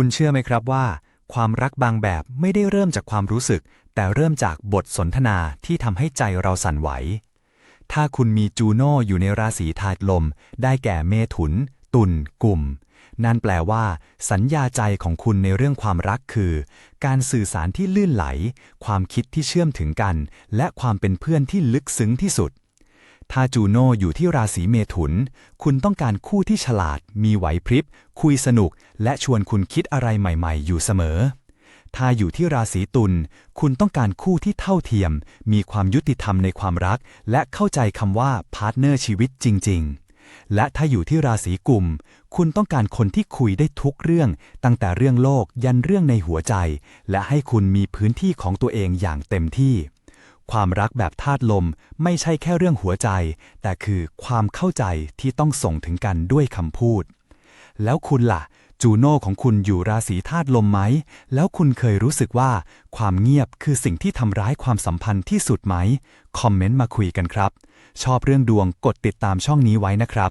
คุณเชื่อไหมครับว่า ความรักบางแบบไม่ได้เริ่มจากความรู้สึก แต่เริ่มจากบทสนทนาที่ทำให้ใจเราสั่นไหว ถ้าคุณมีจูโน่อยู่ในราศีธาตุลม ได้แก่เมถุน ตุลกลุ่ม นั่นแปลว่า สัญญาใจของคุณในเรื่องความรักคือ การสื่อสารที่ลื่นไหล ความคิดที่เชื่อมถึงกัน และความเป็นเพื่อนที่ลึกซึ้งที่สุด ถ้าจูโน่อยู่ที่ราศีเมถุน คุณต้องการคู่ที่ฉลาด มีไหวพริบ คุยสนุก และชวนคุณคิดอะไรใหม่ๆ อยู่เสมอ ถ้าอยู่ที่ราศีตุล คุณต้องการคู่ที่เท่าเทียม มีความยุติธรรมในความรัก และเข้าใจคำว่าพาร์ทเนอร์ชีวิตจริง ๆและถ้าอยู่ที่ราศีกุม คุณต้องการคนที่คุยได้ทุกเรื่อง ตั้งแต่เรื่องโลกยันเรื่องในหัวใจ และให้คุณมีพื้นที่ของตัวเองอย่างเต็มที่ ความรักแบบธาตุลมไม่ใช่แค่เรื่องหัวใจ แต่คือความเข้าใจที่ต้องส่งถึงกันด้วยคำพูด แล้วคุณล่ะ จูโน่ของคุณอยู่ราศีธาตุลมไหม แล้วคุณเคยรู้สึกว่า ความเงียบคือสิ่งที่ทำร้ายความสัมพันธ์ที่สุดไหม คอมเมนต์มาคุยกันครับ ชอบเรื่องดวงกดติดตามช่องนี้ไว้นะครับ